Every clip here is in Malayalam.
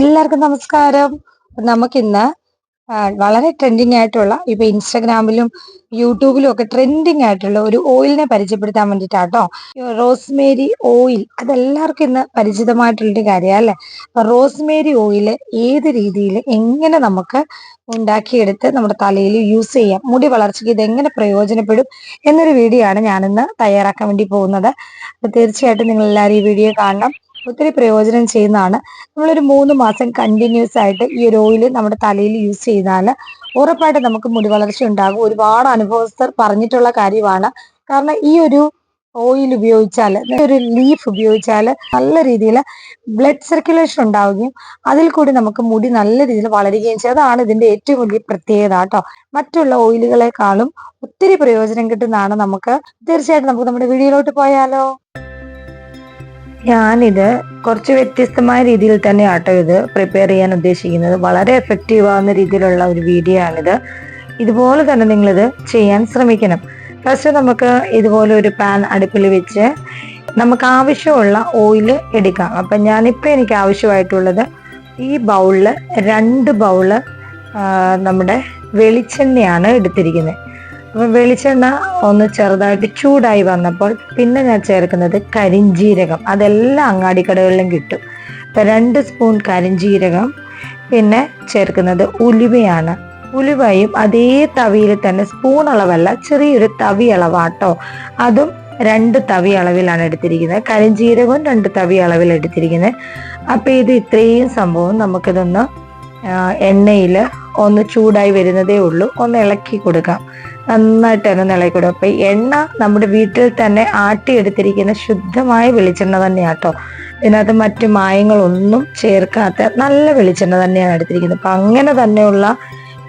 എല്ലാവർക്കും നമസ്കാരം. നമുക്കിന്ന് വളരെ ട്രെൻഡിങ് ആയിട്ടുള്ള ഇപ്പൊ ഇൻസ്റ്റാഗ്രാമിലും യൂട്യൂബിലും ഒക്കെ ട്രെൻഡിങ് ആയിട്ടുള്ള ഒരു ഓയിലിനെ പരിചയപ്പെടുത്താൻ വേണ്ടിയിട്ടാട്ടോ. റോസ്മേരി ഓയിൽ അതെല്ലാവർക്കും ഇന്ന് പരിചിതമായിട്ടുള്ളൊരു കാര്യമാണ് അല്ലെ? റോസ്മേരി ഓയിൽ ഏത് രീതിയിൽ എങ്ങനെ നമുക്ക് ഉണ്ടാക്കിയെടുത്ത് നമ്മുടെ തലയിൽ യൂസ് ചെയ്യാം മുടി വളർച്ചയ്ക്ക് ഇത് എങ്ങനെ പ്രയോജനപ്പെടും എന്നൊരു വീഡിയോ ആണ് ഞാനിന്ന് തയ്യാറാക്കാൻ വേണ്ടി പോകുന്നത്. തീർച്ചയായിട്ടും നിങ്ങൾ എല്ലാവരും ഈ വീഡിയോ കാണണം. ഒത്തിരി പ്രയോജനം ചെയ്യുന്നതാണ്. നമ്മളൊരു മൂന്ന് മാസം കണ്ടിന്യൂസ് ആയിട്ട് ഈ ഒരു ഓയിൽ നമ്മുടെ തലയിൽ യൂസ് ചെയ്താൽ ഉറപ്പായിട്ട് നമുക്ക് മുടി വളർച്ച ഉണ്ടാകും. ഒരുപാട് അനുഭവസ്ഥർ പറഞ്ഞിട്ടുള്ള കാര്യമാണ്. കാരണം ഈ ഒരു ഓയിൽ ഉപയോഗിച്ചാൽ ഒരു ലീഫ് ഉപയോഗിച്ചാൽ നല്ല രീതിയിൽ ബ്ലഡ് സർക്കുലേഷൻ ഉണ്ടാവുകയും അതിൽ കൂടി നമുക്ക് മുടി നല്ല രീതിയിൽ വളരുകയും ചെയ്യും. അതാണ് ഇതിന്റെ ഏറ്റവും വലിയ പ്രത്യേകത കേട്ടോ. മറ്റുള്ള ഓയിലുകളെക്കാളും ഒത്തിരി പ്രയോജനം കിട്ടുന്നതാണ് നമുക്ക്. തീർച്ചയായിട്ടും നമുക്ക് നമ്മുടെ വീഡിയോയിലോട്ട് പോയാലോ. ഞാനിത് കുറച്ച് വ്യത്യസ്തമായ രീതിയിൽ തന്നെ ആട്ടോ ഇത് പ്രിപ്പയർ ചെയ്യാൻ ഉദ്ദേശിക്കുന്നത്. വളരെ എഫക്റ്റീവ് ആവുന്ന രീതിയിലുള്ള ഒരു വീഡിയോ ആണിത്. ഇതുപോലെ തന്നെ നിങ്ങളിത് ചെയ്യാൻ ശ്രമിക്കണം. ഫസ്റ്റ് നമുക്ക് ഇതുപോലെ ഒരു പാൻ അടുപ്പിൽ വെച്ച് നമുക്ക് ആവശ്യമുള്ള ഓയിൽ എടുക്കാം. അപ്പം ഞാനിപ്പോൾ എനിക്ക് ആവശ്യമായിട്ടുള്ളത് ഈ ബൗളിൽ രണ്ട് ബൗൾ നമ്മുടെ വെളിച്ചെണ്ണയാണ് എടുത്തിരിക്കുന്നത്. വെളിച്ചെണ്ണ ഒന്ന് ചെറുതായിട്ട് ചൂടായി വന്നപ്പോൾ പിന്നെ ഞാൻ ചേർക്കുന്നത് കരിഞ്ജീരകം അതെല്ലാം അങ്ങാടിക്കടകളിലും കിട്ടും. അപ്പം രണ്ട് സ്പൂൺ കരിഞ്ജീരകം പിന്നെ ചേർക്കുന്നത് ഉലുവയാണ്. ഉലുവയും അതേ തവിയിൽ തന്നെ സ്പൂൺ അളവല്ല ചെറിയൊരു തവി അളവാട്ടോ. അതും രണ്ട് തവി അളവിലാണ് എടുത്തിരിക്കുന്നത്. കരിഞ്ജീരകവും രണ്ട് തവി അളവിൽ എടുത്തിരിക്കുന്നത്. അപ്പം ഇത് ഇത്രയും സംഭവം നമുക്കിതൊന്ന് എണ്ണയിൽ ഒന്ന് ചൂടായി വരുന്നതേ ഉള്ളൂ. ഒന്ന് ഇളക്കി കൊടുക്കാം. നന്നായിട്ട് തന്നെ ഇളക്കി കൊടുക്കും. അപ്പൊ എണ്ണ നമ്മുടെ വീട്ടിൽ തന്നെ ആട്ടിയെടുത്തിരിക്കുന്ന ശുദ്ധമായ വെളിച്ചെണ്ണ തന്നെയാട്ടോ. ഇതിനകത്ത് മറ്റു മായങ്ങളൊന്നും ചേർക്കാത്ത നല്ല വെളിച്ചെണ്ണ തന്നെയാണ് എടുത്തിരിക്കുന്നത്. അപ്പൊ അങ്ങനെ തന്നെയുള്ള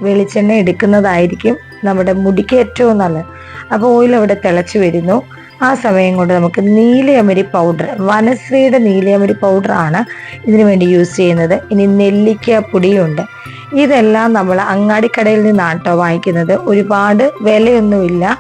വെളിച്ചെണ്ണ എടുക്കുന്നതായിരിക്കും നമ്മുടെ മുടിക്ക് ഏറ്റവും നല്ലത്. അപ്പോൾ ഓയിൽ അവിടെ തിളച്ചു വരുന്നു. ആ സമയം കൊണ്ട് നമുക്ക് നീലയമരി പൗഡർ വനശ്രീയുടെ നീലയമരി പൗഡർ ആണ് ഇതിനു വേണ്ടി യൂസ് ചെയ്യുന്നത്. ഇനി നെല്ലിക്ക പൊടിയുണ്ട്. ഇതെല്ലാം നമ്മൾ അങ്ങാടിക്കടയിൽ നിന്നാണ് കേട്ടോ വാങ്ങിക്കുന്നത്. ഒരുപാട് വിലയൊന്നുമില്ല.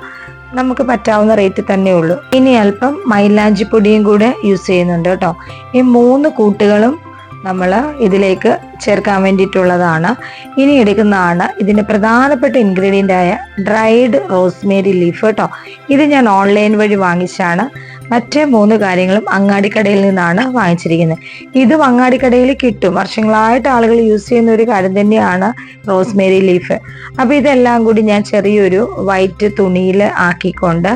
നമുക്ക് പറ്റാവുന്ന റേറ്റ് തന്നെ ഉള്ളൂ. ഇനി അല്പം മൈലാഞ്ചി പൊടിയും കൂടെ യൂസ് ചെയ്യുന്നുണ്ട് കേട്ടോ. ഈ മൂന്ന് കൂട്ടുകളും നമ്മൾ ഇതിലേക്ക് ചേർക്കാൻ വേണ്ടിയിട്ടുള്ളതാണ്. ഇനി എടുക്കുന്നതാണ് ഇതിന്റെ പ്രധാനപ്പെട്ട ഇൻഗ്രീഡിയന്റ് ആയ ഡ്രൈഡ് റോസ്മേരി ലീഫ് കേട്ടോ. ഇത് ഞാൻ ഓൺലൈൻ വഴി വാങ്ങിച്ചാണ് മറ്റേ മൂന്ന് കാര്യങ്ങളും അങ്ങാടിക്കടയിൽ നിന്നാണ് വാങ്ങിച്ചിരിക്കുന്നത്. ഇതും അങ്ങാടിക്കടയിൽ കിട്ടും. വർഷങ്ങളായിട്ട് ആളുകൾ യൂസ് ചെയ്യുന്ന ഒരു കാര്യം തന്നെയാണ് റോസ്മേരി ലീഫ്. അപ്പൊ ഇതെല്ലാം കൂടി ഞാൻ ചെറിയൊരു വൈറ്റ് തുണിയിൽ ആക്കിക്കൊണ്ട്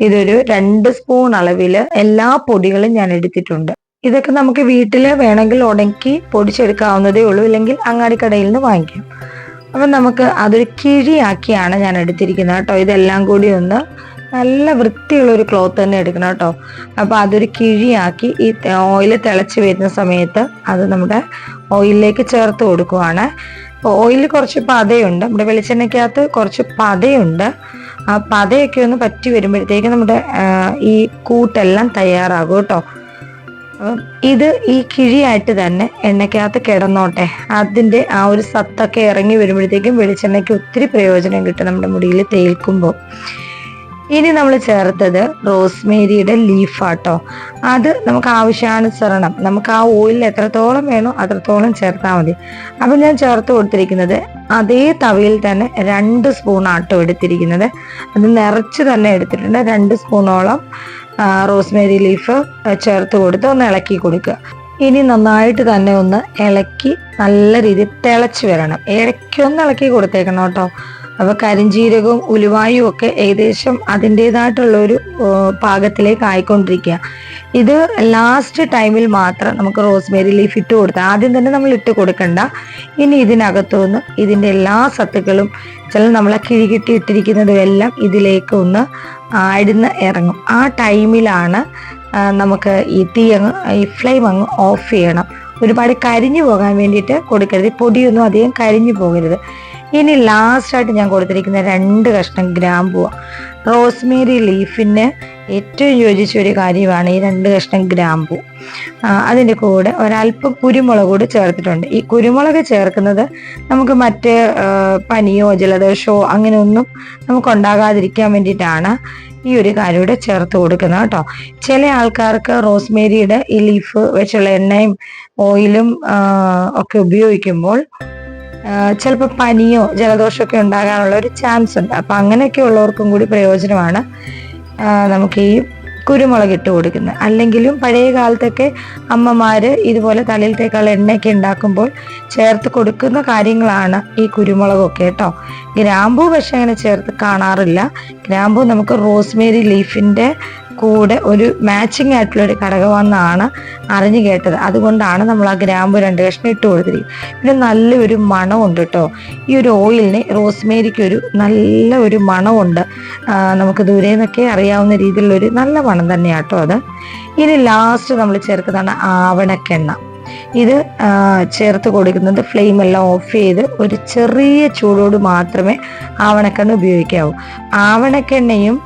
ഇതൊരു രണ്ട് സ്പൂൺ അളവിൽ എല്ലാ പൊടികളും ഞാൻ എടുത്തിട്ടുണ്ട്. ഇതൊക്കെ നമുക്ക് വീട്ടിൽ വേണമെങ്കിൽ ഉടക്കി പൊടിച്ചെടുക്കാവുന്നതേ ഉള്ളൂ. ഇല്ലെങ്കിൽ അങ്ങാടിക്കടയിൽ നിന്ന് വാങ്ങിക്കാം. അപ്പം നമുക്ക് അതൊരു കിഴിയാക്കിയാണ് ഞാൻ എടുത്തിരിക്കുന്നത് കേട്ടോ. ഇതെല്ലാം കൂടി ഒന്ന് നല്ല വൃത്തിയുള്ളൊരു ക്ലോത്ത് തന്നെ എടുക്കണം കേട്ടോ. അപ്പോൾ അതൊരു കിഴിയാക്കി ഈ ഓയിൽ തിളച്ച് വരുന്ന സമയത്ത് അത് നമ്മുടെ ഓയിലിലേക്ക് ചേർത്ത് കൊടുക്കുവാണ്. ഓയിൽ കുറച്ച് പതയുണ്ട്. നമ്മുടെ വെളിച്ചെണ്ണയ്ക്കകത്ത് കുറച്ച് പതയുണ്ട്. ആ പതയൊക്കെ ഒന്ന് പറ്റി വരുമ്പോഴത്തേക്ക് നമ്മുടെ ഈ കൂട്ടെല്ലാം തയ്യാറാകും കേട്ടോ. ഇത് ഈ കിഴിയായിട്ട് തന്നെ എണ്ണയ്ക്കകത്ത് കിടന്നോട്ടെ. അതിന്റെ ആ ഒരു സത്തൊക്കെ ഇറങ്ങി വരുമ്പോഴത്തേക്കും വെളിച്ചെണ്ണയ്ക്ക് ഒത്തിരി പ്രയോജനം കിട്ടും നമ്മുടെ മുടിയിൽ തേൽക്കുമ്പോൾ. ഇനി നമ്മൾ ചേർത്തത് റോസ്മേരിയുടെ ലീഫാട്ടോ. അത് നമുക്ക് ആവശ്യാനുസരണം നമുക്ക് ആ ഓയിലിൽ എത്രത്തോളം വേണോ അത്രത്തോളം ചേർത്താൽ മതി. അപ്പം ഞാൻ ചേർത്ത് കൊടുത്തിരിക്കുന്നത് അതേ തവയിൽ തന്നെ രണ്ട് സ്പൂൺ ആട്ടോ എടുത്തിരിക്കുന്നത്. അത് നിറച്ച് തന്നെ എടുത്തിട്ടുണ്ട്. രണ്ട് സ്പൂണോളം റോസ്മേരി ലീഫ് ചേർത്ത് കൊടുത്ത് ഒന്ന് ഇളക്കി കൊടുക്കുക. ഇനി നന്നായിട്ട് തന്നെ ഒന്ന് ഇളക്കി നല്ല രീതിയിൽ തിളച്ച് വരണം. ഇടയ്ക്കൊന്ന് ഇളക്കി കൊടുത്തേക്കണം കേട്ടോ. അപ്പൊ കരിഞ്ജീരകവും ഉലുവായും ഒക്കെ ഏകദേശം അതിന്റെതായിട്ടുള്ള ഒരു പാകത്തിലേക്ക് ആയിക്കൊണ്ടിരിക്കുക ഇത് ലാസ്റ്റ് ടൈമിൽ മാത്രം നമുക്ക് റോസ്മേരി ലീഫ് ഇട്ട് കൊടുത്താൽ ആദ്യം തന്നെ നമ്മൾ ഇട്ട് കൊടുക്കണ്ട. ഇനി ഇതിനകത്തുനിന്ന് ഇതിന്റെ എല്ലാ സത്തുക്കളും ചില നമ്മളെ കിഴികിട്ടി ഇട്ടിരിക്കുന്നതും എല്ലാം ഇതിലേക്ക് ഒന്ന് ആഴ്ന്ന് ഇറങ്ങും. ആ ടൈമിലാണ് നമുക്ക് ഈ തീ അങ്ങ് ഈ ഫ്ലെയിം അങ്ങ് ഓഫ് ചെയ്യണം. ഒരുപാട് കരിഞ്ഞു പോകാൻ വേണ്ടിയിട്ട് കൊടുക്കരുത്. പൊടിയൊന്നും അധികം കരിഞ്ഞു പോകരുത്. ഇനി ലാസ്റ്റായിട്ട് ഞാൻ കൊടുത്തിരിക്കുന്ന രണ്ട് കഷ്ണം ഗ്രാമ്പുവ റോസ്മേരി ലീഫിന് ഏറ്റവും യോജിച്ച ഒരു കാര്യമാണ് ഈ രണ്ട് കഷ്ണം ഗ്രാമ്പു. അതിന്റെ കൂടെ ഒരല്പം കുരുമുളക് കൂടി ചേർത്തിട്ടുണ്ട്. ഈ കുരുമുളക് ചേർക്കുന്നത് നമുക്ക് മറ്റ് പനിയോ ജലദോഷമോ അങ്ങനെയൊന്നും നമുക്ക് ഉണ്ടാകാതിരിക്കാൻ വേണ്ടിയിട്ടാണ് ഈ ഒരു കാര്യം കൂടെ ചേർത്ത് കൊടുക്കുന്നത് കേട്ടോ. ചില ആൾക്കാർക്ക് റോസ്മേരിയുടെ ഈ ലീഫ് വെച്ചുള്ള എണ്ണയും ഓയിലും ഒക്കെ ഉപയോഗിക്കുമ്പോൾ ചിലപ്പോൾ പനിയോ ജലദോഷമൊക്കെ ഉണ്ടാകാനുള്ള ഒരു ചാൻസ് ഉണ്ട്. അപ്പം അങ്ങനെയൊക്കെ ഉള്ളവർക്കും കൂടി പ്രയോജനമാണ് നമുക്ക് ഈ കുരുമുളക് ഇട്ട് കൊടുക്കുന്നത്. അല്ലെങ്കിലും പഴയ കാലത്തൊക്കെ അമ്മമാർ ഇതുപോലെ തലയിൽ തേക്കാൾ എണ്ണയൊക്കെ ഉണ്ടാക്കുമ്പോൾ ചേർത്ത് കൊടുക്കുന്ന കാര്യങ്ങളാണ് ഈ കുരുമുളകൊക്കെ കേട്ടോ. ഗ്രാമ്പൂ പക്ഷെ അങ്ങനെ ചേർത്ത് കാണാറില്ല. ഗ്രാമ്പൂ നമുക്ക് റോസ്മേരി ലീഫിന്റെ കൂടെ ഒരു മാച്ചിങ് ആയിട്ടുള്ള ഒരു ഘടകമെന്നാണ് അറിഞ്ഞു കേട്ടത്. അതുകൊണ്ടാണ് നമ്മൾ ആ ഗ്രാമ്പു രണ്ട് കഷ്ണം ഇട്ട് കൊടുത്തിരിക്കുന്നത്. പിന്നെ നല്ലൊരു മണമുണ്ട് കേട്ടോ. ഈ ഒരു ഓയിലിന് റോസ്മേരിക്ക് ഒരു നല്ല ഒരു മണമുണ്ട്. നമുക്ക് ദൂരെ നിന്നൊക്കെ അറിയാവുന്ന രീതിയിലുള്ള ഒരു നല്ല മണം തന്നെയാണ് കേട്ടോ അത്. ഇനി ലാസ്റ്റ് നമ്മൾ ചേർക്കുന്നതാണ് ആവണക്കെണ്ണ. ഇത് ചേർത്ത് കൊടുക്കുന്നത് ഫ്ലെയിം എല്ലാം ഓഫ് ചെയ്ത് ഒരു ചെറിയ ചൂടോട് മാത്രമേ ആവണക്കെണ്ണ ഉപയോഗിക്കാവൂ. ആവണക്കെണ്ണയും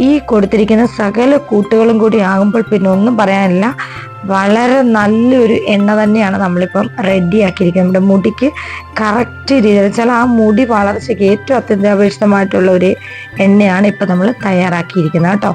ഈ കൊടുത്തിരിക്കുന്ന സകല കൂട്ടുകളും കൂടി ആകുമ്പോൾ പിന്നെ ഒന്നും പറയാനില്ല. വളരെ നല്ലൊരു എണ്ണ തന്നെയാണ് നമ്മളിപ്പം റെഡിയാക്കിയിരിക്കുന്നത്. നമ്മുടെ മുടിക്ക് കറക്റ്റ് രീതിയിൽ വെച്ചാൽ ആ മുടി വളർച്ചയ്ക്ക് ഏറ്റവും അത്യന്താപേക്ഷിതമായിട്ടുള്ള ഒരു എണ്ണയാണ് ഇപ്പം നമ്മൾ തയ്യാറാക്കിയിരിക്കുന്നത് കേട്ടോ.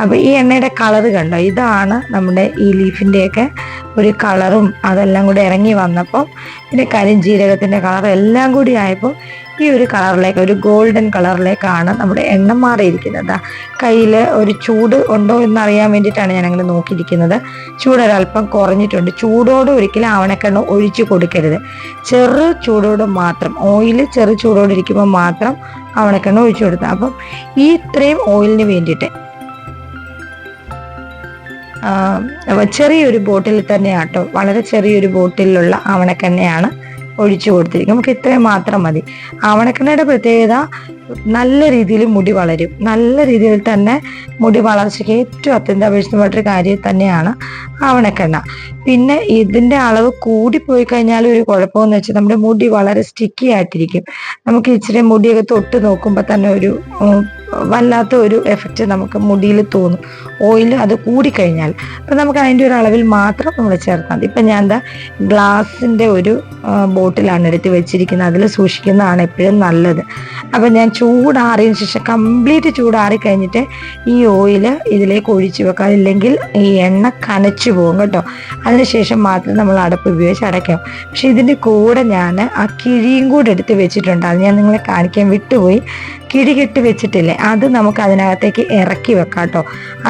അപ്പോൾ ഈ എണ്ണയുടെ കളറ് കണ്ടോ? ഇതാണ് നമ്മുടെ ഈ ലീഫിന്റെയൊക്കെ ഒരു കളറും അതെല്ലാം കൂടി ഇറങ്ങി വന്നപ്പോൾ പിന്നെ കരിഞ്ജീരകത്തിന്റെ കളർ എല്ലാം കൂടി ആയപ്പോൾ ഈ ഒരു കളറിലേക്ക് ഒരു ഗോൾഡൻ കളറിലേക്കാണ് നമ്മുടെ എണ്ണ മാറിയിരിക്കുന്നത്. കയ്യിൽ ഒരു ചൂട് ഉണ്ടോ എന്ന് അറിയാൻ വേണ്ടിയിട്ടാണ് ഞാൻ അങ്ങനെ നോക്കിയിരിക്കുന്നത്. ചൂട് ഒരല്പം കുറഞ്ഞിട്ടുണ്ട്. ചൂടോട് ഒരിക്കലും ആവണക്കെണ്ണ ഒഴിച്ചു കൊടുക്കരുത്. ചെറു ചൂടോട് മാത്രം ഓയിൽ ചെറു ചൂടോട് ഇരിക്കുമ്പോൾ മാത്രം ആവണക്കെണ്ണ ഒഴിച്ചു കൊടുത്താൽ അപ്പം ഈ ഇത്രയും ഓയിലിന് വേണ്ടിയിട്ട് ചെറിയൊരു ബോട്ടിൽ തന്നെയാട്ടോ. വളരെ ചെറിയൊരു ബോട്ടിലുള്ള ആവണക്കെണ്ണയാണ് ഒഴിച്ചു കൊടുത്തിരിക്കും നമുക്ക് ഇത്രയും മാത്രം മതി. ആവണക്കെണ്ണയുടെ പ്രത്യേകത നല്ല രീതിയിൽ മുടി വളരും. നല്ല രീതിയിൽ തന്നെ മുടി വളർച്ചയ്ക്ക് ഏറ്റവും അത്യന്താപേക്ഷിതമായിട്ടൊരു കാര്യം തന്നെയാണ് ആവണക്കെണ്ണ പിന്നെ ഇതിന്റെ അളവ് കൂടിപ്പോയി കഴിഞ്ഞാൽ ഒരു കുഴപ്പമെന്ന് വെച്ചാൽ നമ്മുടെ മുടി വളരെ സ്റ്റിക്കി ആയിട്ടിരിക്കും. നമുക്ക് ഇച്ചിരി മുടിയൊക്കെ തൊട്ട് നോക്കുമ്പോൾ തന്നെ ഒരു വല്ലാത്ത ഒരു എഫക്റ്റ് നമുക്ക് മുടിയിൽ തോന്നും. ഓയിൽ അത് കൂടിക്കഴിഞ്ഞാൽ. അപ്പം നമുക്ക് അതിന്റെ ഒരു അളവിൽ മാത്രം നമ്മൾ ചേർത്താൽ മതി. ഇപ്പം ഞാൻ എന്താ ഗ്ലാസിന്റെ ഒരു ബോട്ടിലാണ് എടുത്ത് വെച്ചിരിക്കുന്നത്. അതിൽ സൂക്ഷിക്കുന്നതാണ് എപ്പോഴും നല്ലത്. അപ്പം ഞാൻ ചൂടാറിയതിന് ശേഷം കംപ്ലീറ്റ് ചൂടാറി കഴിഞ്ഞിട്ട് ഈ ഓയിൽ ഇതിലേക്ക് ഒഴിച്ചു വെക്കാം ഇല്ലെങ്കിൽ ഈ എണ്ണ കനച്ചു പോകും കേട്ടോ. അതിനുശേഷം മാത്രം നമ്മൾ അടപ്പ് ഉപയോഗിച്ച് അടയ്ക്കാം. പക്ഷെ ഇതിന്റെ കൂടെ ഞാൻ ആ കിഴിയും കൂടെ എടുത്ത് വെച്ചിട്ടുണ്ട്. അത് ഞാൻ നിങ്ങളെ കാണിക്കാൻ വിട്ടുപോയി. കിഴി കെട്ടി വെച്ചിട്ടില്ലേ? അത് നമുക്ക് അതിനകത്തേക്ക് ഇറക്കി വെക്കാം കേട്ടോ.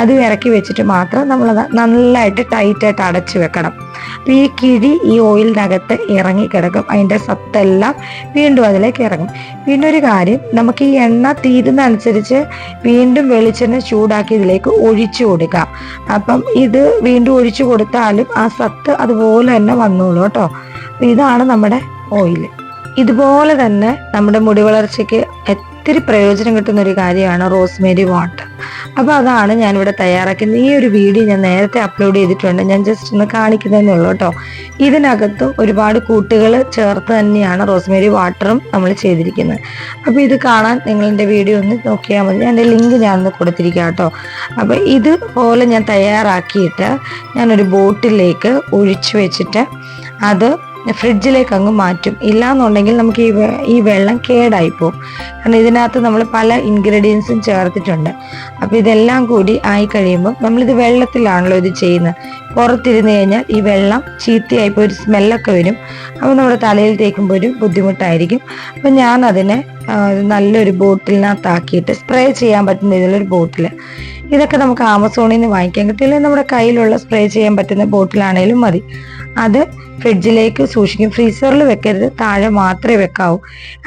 അത് ഇറക്കി വെച്ചിട്ട് മാത്രം നമ്മൾ നന്നായിട്ട് ടൈറ്റായിട്ട് അടച്ചു വെക്കണം. അപ്പം ഈ കിഴി ഈ ഓയിലിനകത്ത് ഇറങ്ങി കിടക്കും. അതിന്റെ സത്തെല്ലാം വീണ്ടും അതിലേക്ക് ഇറങ്ങും. പിന്നെ ഒരു കാര്യം നമുക്ക് ഈ എണ്ണ തീരുന്ന അനുസരിച്ച് വീണ്ടും വെളിച്ചെണ്ണ ചൂടാക്കി ഇതിലേക്ക് ഒഴിച്ചു കൊടുക്കാം. അപ്പം ഇത് വീണ്ടും ഒഴിച്ചു കൊടുത്താലും ആ സത്ത് അതുപോലെ തന്നെ വന്നോളൂ കേട്ടോ. ഇതാണ് നമ്മുടെ ഓയിൽ ഇതുപോലെ തന്നെ നമ്മുടെ മുടി വളർച്ചയ്ക്ക് ഒത്തിരി പ്രയോജനം കിട്ടുന്ന ഒരു കാര്യമാണ് റോസ്മേരി വാട്ടർ. അപ്പോൾ അതാണ് ഞാൻ ഇവിടെ തയ്യാറാക്കുന്നത് ഈ ഒരു വീഡിയോ ഞാൻ നേരത്തെ അപ്ലോഡ് ചെയ്തിട്ടുണ്ട്. ഞാൻ ജസ്റ്റ് ഒന്ന് കാണിക്കുന്നതേ ഉള്ളൂ കേട്ടോ. ഇതിനകത്ത് ഒരുപാട് കൂട്ടുകൾ ചേർത്ത് തന്നെയാണ് റോസ്മേരി വാട്ടറും നമ്മൾ ചെയ്തിരിക്കുന്നത്. അപ്പോൾ ഇത് കാണാൻ എന്റെ വീഡിയോ ഒന്ന് നോക്കിയാൽ മതി. എന്റെ ലിങ്ക് ഞാനൊന്ന് കൊടുത്തിരിക്കാം കേട്ടോ. അപ്പോൾ ഇതുപോലെ ഞാൻ തയ്യാറാക്കിയിട്ട് ഞാനൊരു ബോട്ടിലേക്ക് ഒഴിച്ചു വെച്ചിട്ട് അത് ഫ്രിഡ്ജിലേക്ക് അങ്ങ് മാറ്റും. ഇല്ലാന്നുണ്ടെങ്കിൽ നമുക്ക് ഈ ഈ വെള്ളം കേടായി പോകും കാരണം ഇതിനകത്ത് നമ്മൾ പല ഇൻഗ്രീഡിയൻസും ചേർത്തിട്ടുണ്ട്. അപ്പോൾ ഇതെല്ലാം കൂടി ആയി കഴിയുമ്പോൾ നമ്മളിത് വെള്ളത്തിലാണല്ലോ ഇത് ചെയ്യുന്നത്. പുറത്തിരുന്ന് കഴിഞ്ഞാൽ ഈ വെള്ളം ചീത്തയായി പോയി ഒരു സ്മെല്ലൊക്കെ വരും. അപ്പോൾ നമ്മുടെ തലയിൽ തേക്കുമ്പോൾ ഒരു ബുദ്ധിമുട്ടായിരിക്കും. അപ്പം ഞാൻ അതിനെ നല്ലൊരു ബോട്ടിലിനകത്താക്കിയിട്ട് സ്പ്രേ ചെയ്യാൻ പറ്റുന്ന ഇതിലൊരു ബോട്ടിൽ. ഇതൊക്കെ നമുക്ക് ആമസോണിൽ നിന്ന് വാങ്ങിക്കാൻ കിട്ടില്ല നമ്മുടെ കയ്യിലുള്ള സ്പ്രേ ചെയ്യാൻ പറ്റുന്ന ബോട്ടിലാണേലും മതി. അത് ഫ്രിഡ്ജിലേക്ക് സൂക്ഷിക്കും. ഫ്രീസറിൽ വെക്കരുത്. താഴെ മാത്രമേ വെക്കാവൂ.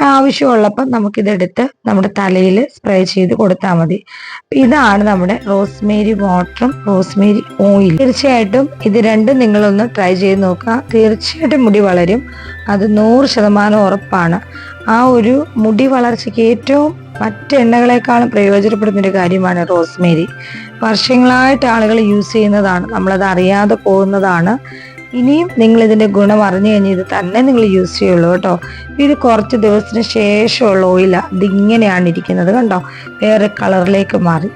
ആവശ്യമുള്ളപ്പം നമുക്കിതെടുത്ത് നമ്മുടെ തലയിൽ സ്പ്രേ ചെയ്ത് കൊടുത്താൽ മതി. ഇതാണ് നമ്മുടെ റോസ്മേരി വാട്ടറും റോസ്മേരി ഓയിൽ തീർച്ചയായിട്ടും ഇത് രണ്ടും നിങ്ങളൊന്ന് ട്രൈ ചെയ്ത് നോക്കുക. തീർച്ചയായിട്ടും മുടി വളരും. അത് നൂറ് ശതമാനം ഉറപ്പാണ്. ആ ഒരു മുടി വളർച്ചയ്ക്ക് ഏറ്റവും മറ്റെണ്ണകളെക്കാളും പ്രയോജനപ്പെടുന്ന ഒരു കാര്യമാണ് റോസ്മേരി വർഷങ്ങളായിട്ട് ആളുകൾ യൂസ് ചെയ്യുന്നതാണ്. നമ്മളത് അറിയാതെ പോകുന്നതാണ്. ഇനിയും നിങ്ങൾ ഇതിന്റെ ഗുണം അറിഞ്ഞു കഴിഞ്ഞാൽ ഇത് തന്നെ നിങ്ങൾ യൂസ് ചെയ്യുള്ളൂ കേട്ടോ. ഇത് കുറച്ച് ദിവസത്തിന് ശേഷമുള്ള ഓയിലാണ് ഇതിങ്ങനെയാണ് ഇരിക്കുന്നത് കണ്ടോ? വേറെ കളറിലേക്ക് മാറി.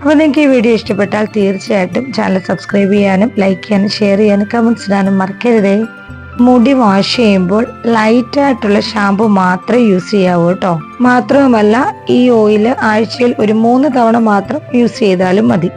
അപ്പോൾ നിങ്ങൾക്ക് ഈ വീഡിയോ ഇഷ്ടപ്പെട്ടാൽ തീർച്ചയായിട്ടും ചാനൽ സബ്സ്ക്രൈബ് ചെയ്യാനും ലൈക്ക് ചെയ്യാനും ഷെയർ ചെയ്യാനും കമൻസ് ഇടാനും മറക്കരുതേ. മുടി വാഷ് ചെയ്യുമ്പോൾ ലൈറ്റ് ആയിട്ടുള്ള ഷാമ്പു മാത്രമേ യൂസ് ചെയ്യാവൂ കേട്ടോ. മാത്രവുമല്ല ഈ ഓയിൽ ആഴ്ചയിൽ ഒരു മൂന്ന് തവണ മാത്രം യൂസ് ചെയ്താലും മതി.